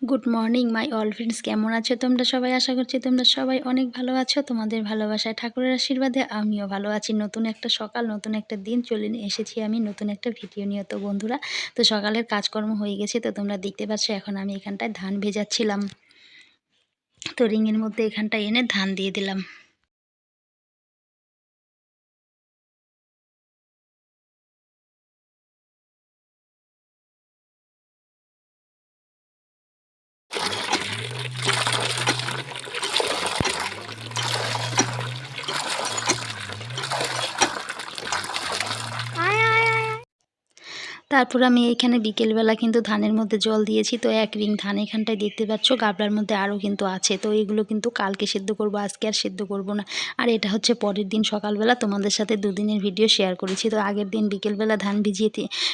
Good morning my all friends কেমন আছো তোমরা সবাই? আশা করছি তোমরা সবাই অনেক ভালো আছো। তোমাদের ভালোবাসায় ঠাকুরের আশীর্বাদে আমিও ভালো আছি। নতুন একটা সকাল, নতুন একটা দিন চলে এসেছি আমি, নতুন একটা ভিডিও নিয়ে। তো বন্ধুরা, তো সকালের কাজকর্ম হয়ে গেছে, তো তোমরা দেখতে পাচ্ছ এখন আমি এখানটায় ধান ভেজাচ্ছিলাম। তো রিংয়ের মধ্যে এখানটায় এনে ধান দিয়ে দিলাম। তারপর আমি এইখানে বিকেলবেলা কিন্তু ধানের মধ্যে জল দিয়েছি। তো এক রিং ধান এখানটায় দেখতে পাচ্ছ গাবলার মধ্যে আরও কিন্তু আছে। তো এগুলো কিন্তু কালকে সেদ্ধ করব, আজকে আর সেদ্ধ করব না। আর এটা হচ্ছে পরের দিন সকালবেলা তোমাদের সাথে দুদিনের ভিডিও শেয়ার করেছি। তো আগের দিন বিকেলবেলা ধান ভিজিয়ে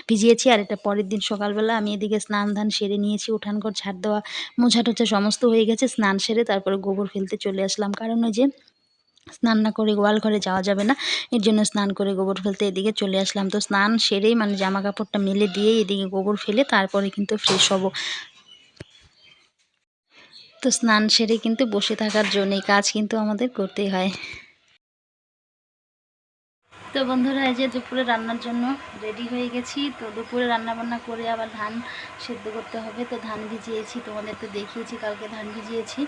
ভিজিয়েছি আর এটা পরের দিন সকালবেলা আমি এদিকে স্নান ধান সেরে নিয়েছি উঠান ঘর ঝাড় দেওয়া মোছা টোছা সমস্ত হয়ে গেছে। স্নান সেরে তারপরে গোবর ফেলতে চলে আসলাম। কারণ ওই যে স্নান না করে গোয়াল ঘরে যাওয়া যাবে না। এর জন্য স্নান করে গোবর ফেলতে এদিকে চলে আসলাম। তো স্নান সেরেই মানে জামা কাপড়টা মেলে দিয়ে এদিকে গোবর ফেলে তারপরে কিন্তু ফ্রেশ হব। তো স্নান সেরে কিন্তু বসে থাকার জন্যই কাজ কিন্তু আমাদের করতেই হয়। তো বন্ধুরা, এই যে দুপুরে রান্নার জন্য রেডি হয়ে গেছি। তো দুপুরে রান্না বান্না করে আবার ধান সেদ্ধ করতে হবে। তো ধান ভিজিয়েছি, তোমাদের তো দেখিয়েছি, কালকে ধান ভিজিয়েছি।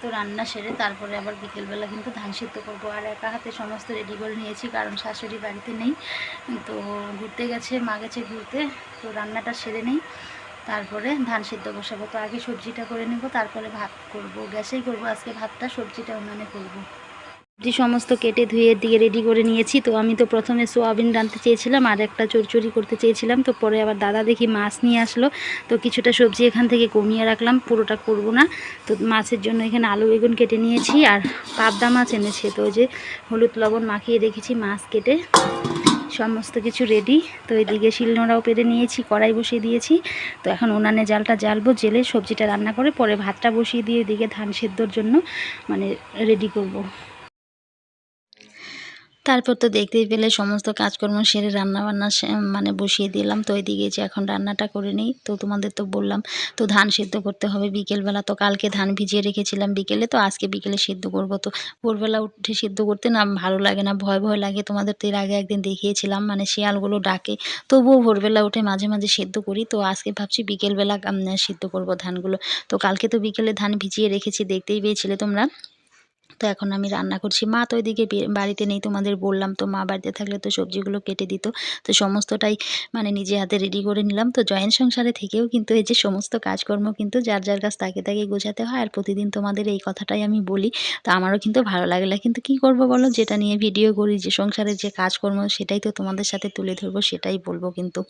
তো রান্না সেরে তারপরে আবার বিকেলবেলা কিন্তু ধান সেদ্ধ করব। আর একা হাতে সমস্ত রেডি করে নিয়েছি, কারণ শাশুড়ি বাড়িতে নেই। তো ঘুরতে গেছে, মা গেছে ঘুরতে। তো রান্নাটা সেরে নেই। তারপরে ধান সিদ্ধ বসাবো। তো আগে সবজিটা করে নেব, তারপরে ভাত করব, গ্যাসেই করব। আজকে ভাতটা, সবজিটা উনানে করব। সবজি সমস্ত কেটে ধুয়ে দিয়ে রেডি করে নিয়েছি। তো আমি তো প্রথমে সোয়াবিন রাঁধতে চেয়েছিলাম, আর একটা চরচড়ি করতে চেয়েছিলাম। তো পরে আবার দাদা দেখি মাছ নিয়ে আসলো। তো কিছুটা সবজি এখান থেকে কমিয়ে রাখলাম, পুরোটা করব না। তো মাছের জন্য এখানে আলু বেগুন কেটে নিয়েছি, আর পাবদা মাছ এনেছে। তো যে হলুদ লবণ মাখিয়ে রেখেছি মাছ কেটে। সমস্ত কিছু রেডি তো এদিকে শিলনোড়াও পেরে নিয়েছি, কড়াই বসিয়ে দিয়েছি। তো এখন উনানে জালটা জ্বালবো, জেলে সবজিটা রান্না করে পরে ভাতটা বসিয়ে দিয়ে এদিকে ধান সেদ্ধর জন্য মানে রেডি করব। তারপর তো দেখতেই পেলে সমস্ত কাজকর্ম সেরে রান্নাবান্না মানে বসিয়ে দিলাম। তো ওইদিকে যে এখন রান্নাটা করে নিই, তো তোমাদের তো বললাম, তো ধান সেদ্ধ করতে হবে বিকেলবেলা। তো কালকে ধান ভিজিয়ে রেখেছিলাম বিকেলে, তো আজকে বিকেলে সেদ্ধ করব। তো ভোরবেলা উঠে সেদ্ধ করতে না ভালো লাগে না, ভয় ভয় লাগে। তোমাদের তো এর আগে একদিন দেখিয়েছিলাম মানে শিয়ালগুলো ডাকে। তবুও ভোরবেলা উঠে মাঝে মাঝে সেদ্ধ করি। তো আজকে ভাবছি বিকেলবেলা সেদ্ধ করব ধানগুলো। তো কালকে তো বিকেলে ধান ভিজিয়ে রেখেছি, দেখতেই পেয়েছিলে তোমরা। তো এখন আমি রান্না করছি। মা তো ওইদিকে বাড়িতে নেই তোমাদের বললাম তো মা বাড়িতে থাকলে তো সবজিগুলো কেটে দিত। তো সমস্তটাই মানে নিজে হাতে রেডি করে নিলাম। তো জয়েন্ট সংসারে থেকেও কিন্তু এই যে সমস্ত কাজকর্ম কিন্তু যার যার কাছ তাকে তাকে গোছাতে হয়। আর প্রতিদিন তোমাদের এই কথাটাই আমি বলি। তো আমারও কিন্তু ভালো লাগে না। কিন্তু কি করব বলো? যেটা নিয়ে ভিডিও করি, যে সংসারের যে কাজকর্ম, সেটাই তো তোমাদের সাথে তুলে ধরবো, সেটাই বলব কিন্তু।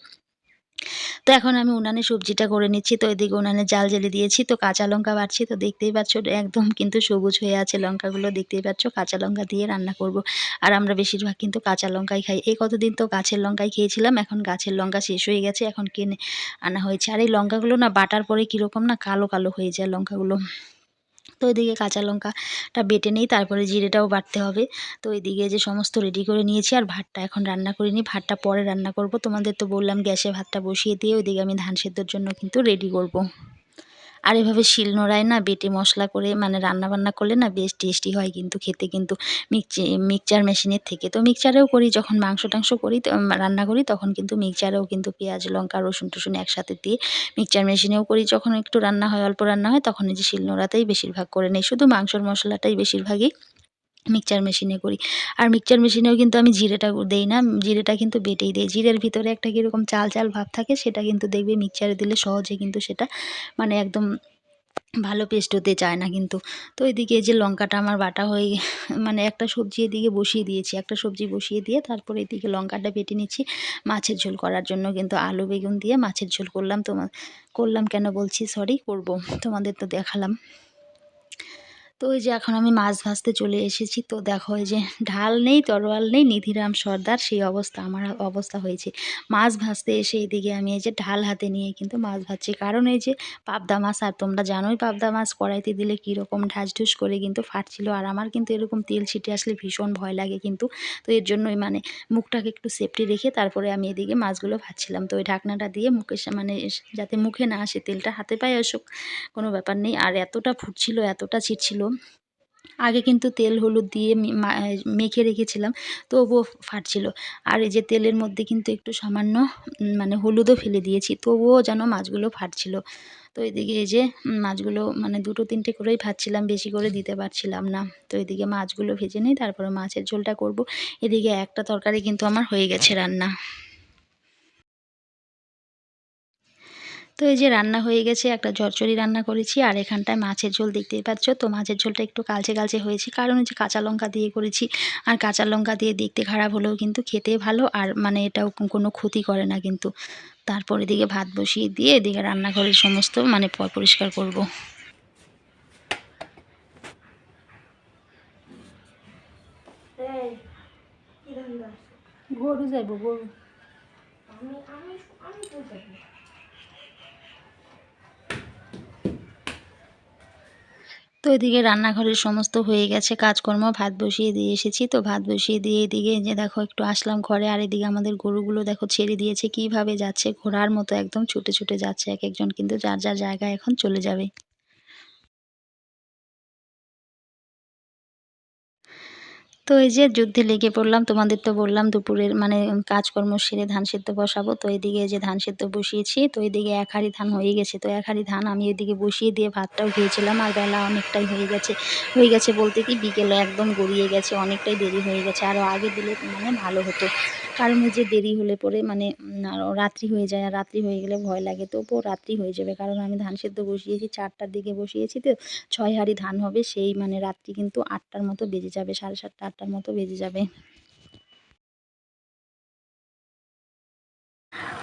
তো এখন আমি উনানে সবজিটা করে নিচ্ছি, তো এদিকে উনানে জাল জেলে দিয়েছি, তো কাঁচা লঙ্কা বাড়ছি, তো দেখতেই পাচ্ছ একদম কিন্তু সবুজ হয়ে আছে লঙ্কাগুলো, দেখতেই পাচ্ছ কাঁচা লঙ্কা দিয়ে রান্না করব। আর আমরা বেশিরভাগ কিন্তু কাঁচা লঙ্কাই খাই। এই কতদিন তো গাছের লঙ্কাই খেয়েছিলাম, এখন গাছের লঙ্কা শেষ হয়ে গেছে, এখন কিনে আনা হয়েছে। আর এই লঙ্কাগুলো না বাটার পরে কীরকম না কালো কালো হয়ে যায় লঙ্কাগুলো। তো ওইদিকে কাঁচা লঙ্কাটা বেটে নেই, তারপরে জিরেটাও বাড়তে হবে। তো ওইদিকে যে সমস্ত রেডি করে নিয়েছি, আর ভাতটা এখন রান্না করিনি ভাতটা পরে রান্না করব। তোমাদের তো বললাম গ্যাসে ভাতটা বসিয়ে দিয়ে ওইদিকে আমি ধান সেদ্ধর জন্য কিন্তু রেডি করব। আর এভাবে শিলনোড়ায় না, বেটে মশলা করে মানে রান্না বান্না করলে না বেশ টেস্টি হয় কিন্তু, খেতে কিন্তু মিক্সি, মিক্সচার মেশিনের থেকে। তো মিক্সচারেও করি, যখন মাংস টাংস করি রান্না করি, তখন কিন্তু মিক্সচারেও কিন্তু পেঁয়াজ, লঙ্কা, রসুন টসুন একসাথে দিয়ে মিক্সচার মেশিনেও করি। যখন একটু রান্না হয়, অল্প রান্না হয়, তখন এই যে শিলনোড়াতেই বেশিরভাগ করে নেই। শুধু মাংসর মশলাটাই বেশিরভাগই মিক্সচার মেশিনে করি। আর মিক্সচার মেশিনেও কিন্তু আমি জিরেটা দেই না, জিরেটা কিন্তু বেটেই দিই। জিরের ভিতরে একটা কীরকম চাল চাল ভাব থাকে, সেটা কিন্তু দেখবে মিক্সচারে দিলে সহজে কিন্তু সেটা মানে একদম ভালো পেস্ট হতে চায় না কিন্তু। তো এদিকে যে লঙ্কাটা আমার বাটা হয়ে মানে একটা সবজি এদিকে বসিয়ে দিয়েছি, একটা সবজি বসিয়ে দিয়ে তারপরে এদিকে লঙ্কাটা বেটে নিচ্ছি মাছের ঝোল করার জন্য কিন্তু আলু বেগুন দিয়ে মাছের ঝোল করলাম। তোমার করলাম কেন বলছি? সরি করব। তোমাদের তো দেখালাম। তো ওই যে এখন আমি মাছ ভাজতে চলে এসেছি। তো দেখো এই যে ঢাল নেই, তরোয়াল নেই, নিধিরাম সর্দার, সেই অবস্থা, আমার অবস্থা হয়েছে। মাছ ভাজতে এসে এদিকে আমি এই যে ঢাল হাতে নিয়ে কিন্তু মাছ ভাজছি। কারণ এই যে পাবদা মাছ, আর তোমরা জানোই পাবদা মাছ কড়াইতে দিলে কীরকম ঢাসঢুস করে কিন্তু ফাটছিল, আর আমার কিন্তু এরকম তেল ছিটে আসলে ভীষণ ভয় লাগে কিন্তু। তো এর জন্যই মানে মুখটাকে একটু সেফটি রেখে তারপরে আমি এদিকে মাছগুলো ভাজছিলাম। তো ওই ঢাকনাটা দিয়ে মুখে মানে যাতে মুখে না আসে, তেলটা হাতে পায়ে আসুক, কোনো ব্যাপার নেই। আর এতটা ফুটছিল, এতটা ছিটছিল আগে কিন্তু তেল হলুদ দিয়ে মেখে রেখেছিলাম, তবুও ফাটছিল। আর এই যে তেলের মধ্যে কিন্তু একটু সামান্য মানে হলুদও ফেলে দিয়েছি, তবুও যেন মাছগুলো ফাটছিল। তো এদিকে এই যে মাছগুলো মানে দুটো তিনটে করেই ভাজছিলাম, বেশি করে দিতে পারছিলাম না। তো এদিকে মাছগুলো ভেজে নিই, তারপরে মাছের ঝোলটা করব। এদিকে একটা তরকারি কিন্তু আমার হয়ে গেছে রান্না। তো এই যে রান্না হয়ে গেছে একটা চচ্চড়ি রান্না করেছি আর এখানটায় মাছের ঝোল দেখতেই পাচ্ছ। তো মাছের ঝোলটা একটু কালচে কালচে হয়েছে কারণ হচ্ছে কাঁচা লঙ্কা দিয়ে করেছি আর কাঁচা লঙ্কা দিয়ে দেখতে খারাপ হলেও কিন্তু খেতে ভালো আর মানে এটাও কোনো ক্ষতি করে না কিন্তু। তারপর এদিকে ভাত বসিয়ে দিয়ে এদিকে রান্নাঘরের সমস্ত মানে পরিষ্কার করব। গরু যাইব গরু। আমি আমি আমি তো এদিকে রান্নাঘরের সমস্ত হয়ে গেছে, কাজকর্ম, ভাত বসিয়ে দিয়ে এসেছি। তো ভাত বসিয়ে দিয়ে এদিকে যে দেখো, একটু আসলাম ঘরে, আর এদিকে আমাদের গরুগুলো দেখো ছেড়ে দিয়েছে। কীভাবে যাচ্ছে, ঘোড়ার মতো একদম ছুটে ছুটে যাচ্ছে এক একজন, কিন্তু যার যার জায়গায় এখন চলে যাবে। তো এই যে যুদ্ধে লেগে পড়লাম, তোমাদের তো বললাম দুপুরের মানে কাজকর্ম সেরে ধান সেদ্ধ বসাবো, তো এদিকে যে ধান সেদ্ধ বসিয়েছি, তো এদিকে এক হাঁড়ি ধান হয়ে গেছে, তো এক হাঁড়ি ধান আমি এদিকে বসিয়ে দিয়ে ভাতটাও খেয়েছিলাম আর বেলা অনেকটাই হয়ে গেছে। হয়ে গেছে বলতে কি বিকেলে একদম গড়িয়ে গেছে, অনেকটাই দেরি হয়ে গেছে আরও আগে দিলে মানে ভালো হতো। কারণ ওই যে দেরি হলে পরে মানে রাত্রি হয়ে যায়, আর রাত্রি হয়ে গেলে ভয় লাগে। তবুও রাত্রি হয়ে যাবে, কারণ আমি ধান সেদ্ধ বসিয়েছি, চারটার দিকে বসিয়েছি তো, ছয় হাঁড়ি ধান হবে, সেই মানে রাত্রি কিন্তু আটটার মতো বেজে যাবে, সাড়ে সাতটা, আটটার মতো বেজে যাবে।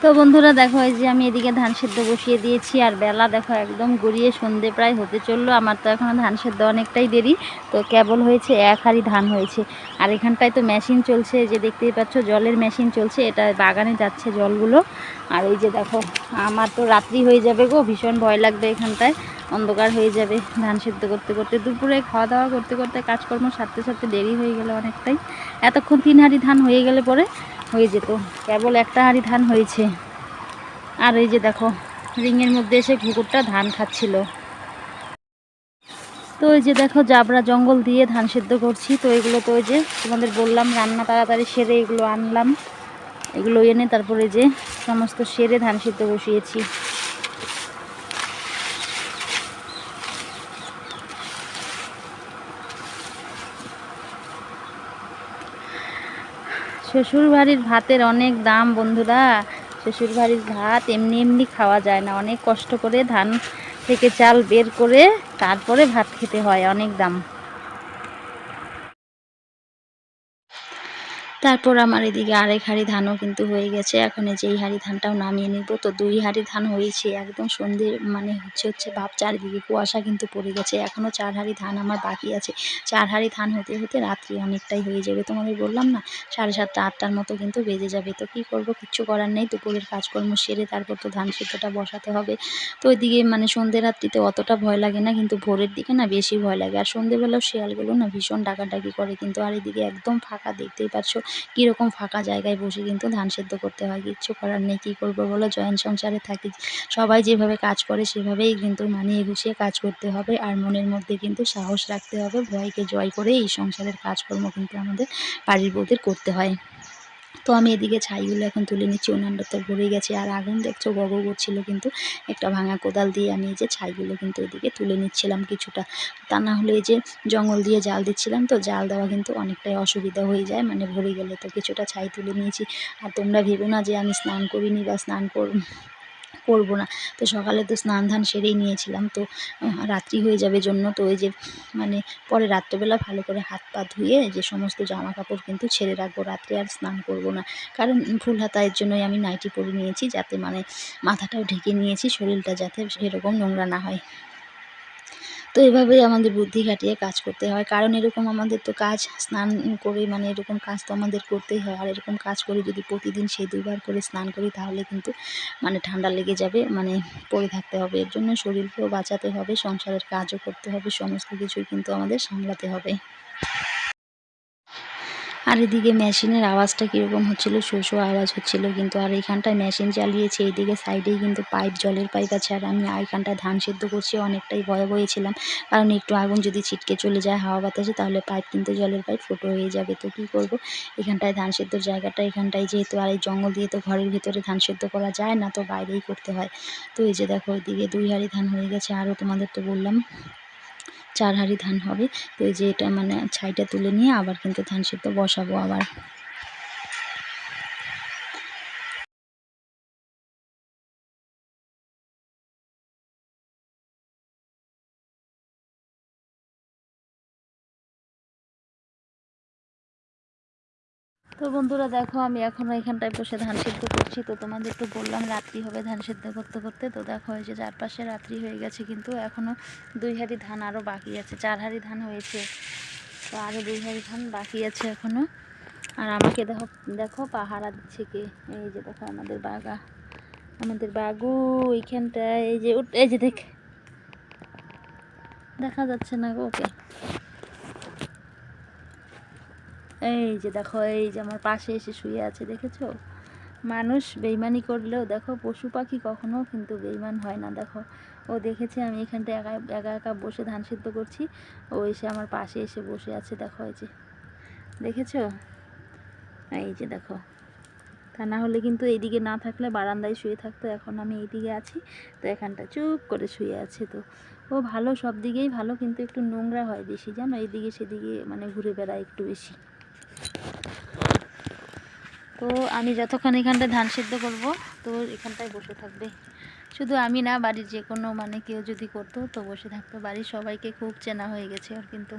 তো বন্ধুরা দেখো, এই যে আমি এদিকে ধান সেদ্ধ বসিয়ে দিয়েছি আর বেলা দেখো একদম গড়িয়ে সন্ধে প্রায় হতে চলল। আমার তো এখনও ধান সেদ্ধ অনেকটাই দেরি, তো কেবল হয়েছে এক হাড়ি ধান হয়েছে। আর এখানটায় তো মেশিন চলছে যে দেখতেই পাচ্ছ জলের মেশিন চলছে, এটা বাগানে যাচ্ছে জলগুলো। আর এই যে দেখো, আমার তো রাত্রি হয়ে যাবে গো, ভীষণ ভয় লাগবে এখানটায়। অন্ধকার হয়ে যাবে ধান সেদ্ধ করতে করতে। দুপুরে খাওয়া দাওয়া করতে করতে কাজকর্ম সারতে সারতে দেরি হয়ে গেল অনেকটাই। এতক্ষণ তিন হাঁড়ি ধান হয়ে গেলে পরে হয়ে যেত। কেবল একটা হাঁড়ি ধান হয়েছে। আর এই যে দেখো রিংয়ের মধ্যে এসে ঘুকুরটা ধান খাচ্ছিল। তো এই যে দেখো, জাবরা জঙ্গল দিয়ে ধান সেদ্ধ করছি। তো এগুলো তো ওই যে তোমাদের বললাম, রান্না তাড়াতাড়ি সেরে এগুলো আনলাম। এগুলো এনে তারপরে যে সমস্ত সেরে ধান সেদ্ধ বসিয়েছি। শ্বশুর বাড়ির ভাতের অনেক দাম, বন্ধুরা। শ্বশুর বাড়ির ভাত এমনি এমনি খাওয়া যায় না। অনেক কষ্ট করে ধান থেকে চাল বের করে তারপরে ভাত খেতে হয়, অনেক দাম। তারপর আমার এদিকে আরেক হাঁড়ি ধানও কিন্তু হয়ে গেছে। এখন এই যে এই হাঁড়ি ধানটাও নামিয়ে নিব। তো দুই হাঁড়ি ধান হয়েছে। একদম সন্ধে মানে হচ্ছে হচ্ছে ভাব চারিদিকে কুয়াশা কিন্তু পড়ে গেছে। এখনও চার হাঁড়ি ধান আমার বাকি আছে। চার হাঁড়ি ধান হতে হতে রাত্রি অনেকটাই হয়ে যাবে। তোমাদের বললাম না, সাড়ে সাতটা, আটটার মতো কিন্তু বেজে যাবে। তো কী করব? কিচ্ছু করার নেই। দুপুরের কাজকর্ম সেরে তারপর তো ধান সেদ্ধটা বসাতে হবে। তো ওইদিকে মানে সন্ধে রাত্রিতে অতটা ভয় লাগে না। কিন্তু ভোরের দিকে না বেশি ভয় লাগে। আর সন্ধেবেলাও শিয়ালগুলো না ভীষণ ডাকাডাকি করে কিন্তু। আর এদিকে একদম ফাঁকা, দেখতেই পাচ্ছ। কীরকম ফাঁকা জায়গায় বসে কিন্তু ধান সেদ্ধ করতে হয়, কিচ্ছু করার নেই, কী করব বলো? জয়েন্ট সংসারে থাকি, সবাই যেভাবে কাজ করে সেভাবেই কিন্তু মানিয়ে গুছিয়ে কাজ করতে হবে আর মনের মধ্যে কিন্তু সাহস রাখতে হবে, ভয়কে জয় করে এই সংসারের কাজকর্ম কিন্তু আমাদের বাড়ির বউদের করতে হয়। তো আমি এদিকে ছাইগুলো এখন তুলে নিচ্ছি, উনানটা তো ভরে গেছে আর আগুন দেখছ গগ করছিল কিন্তু। একটা ভাঙা কোদাল দিয়ে আমি এই যে ছাইগুলো কিন্তু এদিকে তুলে নিচ্ছিলাম কিছুটা। তা না হলে এই যে জঙ্গল দিয়ে জাল দিচ্ছিলাম তো, জাল দেওয়া কিন্তু অনেকটাই অসুবিধা হয়ে যায় মানে ভরে গেলে তো কিছুটা ছাই তুলে নিয়েছি। আর তোমরা ভেবো না যে আমি স্নান করিনি বা স্নান কর করব না। তো সকালে তো স্নান ধান সেরেই নিয়েছিলাম। তো রাত্রি হয়ে যাবে জন্য তো ওই যে মানে পরে রাত্রেবেলা ভালো করে হাত পা ধুয়ে যে সমস্ত জামা কাপড় কিন্তু ছেড়ে রাখব। রাত্রে আর স্নান করব না। কারণ ফুল হাতা এর জন্যই আমি নাইটি পরে নিয়েছি যাতে মানে মাথাটাও ঢেকে নিয়েছি, শরীরটা যাতে সেরকম নোংরা না হয়। তো এভাবেই আমাদের বুদ্ধি খাটিয়ে কাজ করতে হয়। কারণ এরকম আমাদের তো কাজ, স্নান করে মানে এরকম কাজ তো আমাদের করতেই হয়। আর এরকম কাজ করে যদি প্রতিদিন সেই দুবার করে স্নান করি, তাহলে কিন্তু মানে ঠান্ডা লেগে যাবে মানে পড়ে থাকতে হবে। এর জন্য শরীরকেও বাঁচাতে হবে, সংসারের কাজও করতে হবে, সমস্ত কিছুই কিন্তু আমাদের সামলাতে হবে। আর এদিকে মেশিনের আওয়াজটা কীরকম হচ্ছিল শো আওয়াজ হচ্ছিল, কিন্তু আর এইখানটায় মেশিন চালিয়েছে, এইদিকে সাইডেই কিন্তু পাইপ, জলের পাইপ আছে, আর আমি এইখানটায় ধান সেদ্ধ করছি, অনেকটাই ভয়ে ভয়ে ছিলাম। কারণ একটু আগুন যদি ছিটকে চলে যায় হাওয়া বাতাসে, তাহলে পাইপ কিন্তু জলের পাইপ ফুটো হয়ে যাবে, তো কী করব? এখানটায় ধান সেদ্ধর জায়গাটা এখানটায় যেহেতু আর এই জঙ্গল দিয়ে তো ঘরের ভিতরে ধান সেদ্ধ করা যায় না, তো বাইরেই করতে হয়। তো এই যে দেখো, ওইদিকে দুই হাড়ি ধান হয়ে গেছে, আরও তোমাদের তো বললাম। চার হাঁড়ি ধান হবে। তো এই যে এটা মানে ছাইটা তুলে নিয়ে আবার কিন্তু ধান সিদ্ধ বসাবো আবার। তো বন্ধুরা দেখো, আমি এখনও এখানটায় বসে ধান সিদ্ধ করছি। তো তোমাদের তো বললাম রাত্রি হবে ধান সিদ্ধ করতে করতে। তো দেখো, এই যে চারপাশে রাত্রি হয়ে গেছে, কিন্তু এখনও দুই হাঁড়ি ধান আরও বাকি আছে, চার হাঁড়ি ধান হয়েছে। তো আরও দুই হাঁড়ি ধান বাকি আছে এখনও আর আমাকে দেখো দেখো পাহারা দিচ্ছে কে? এই যে দেখো আমাদের বাগা, আমাদের বাগু এইখানটায়, এই যে এই যে দেখ। দেখা যাচ্ছে না ওকে। এই যে দেখো, এই যে আমার পাশে এসে শুয়ে আছে, দেখেছ? মানুষ বেইমানি করলেও দেখো, পশু পাখি কখনো কিন্তু বেইমান হয় না, দেখো। ও দেখেছে, আমি এখানটায় একা একা একা বসে ধান সিদ্ধ করছি। ও এসে আমার পাশে এসে বসে আছে, দেখো, এই যে। দেখেছ? এই যে দেখো। তা না হলে কিন্তু এইদিকে না থাকলে বারান্দায় শুয়ে থাকতো, এখন আমি এইদিকে আছি, তো এখানটা চুপ করে শুয়ে আছে তো। ও ভালো, সব দিকেই ভালো, কিন্তু একটু নোংরা হয় বেশি, জানো? এইদিকে সেদিকে মানে ঘুরে বেড়ায় একটু বেশি। তো আমি যতক্ষণ এখানটায় ধান সেদ্ধ করব, তো এখানটায় বসে থাকবে। শুধু আমি না, বাড়ির যে কোনো মানে কেউ যদি করতো, তো বসে থাকতো। বাড়ির সবাইকে খুব চেনা হয়ে গেছে ওর কিন্তু।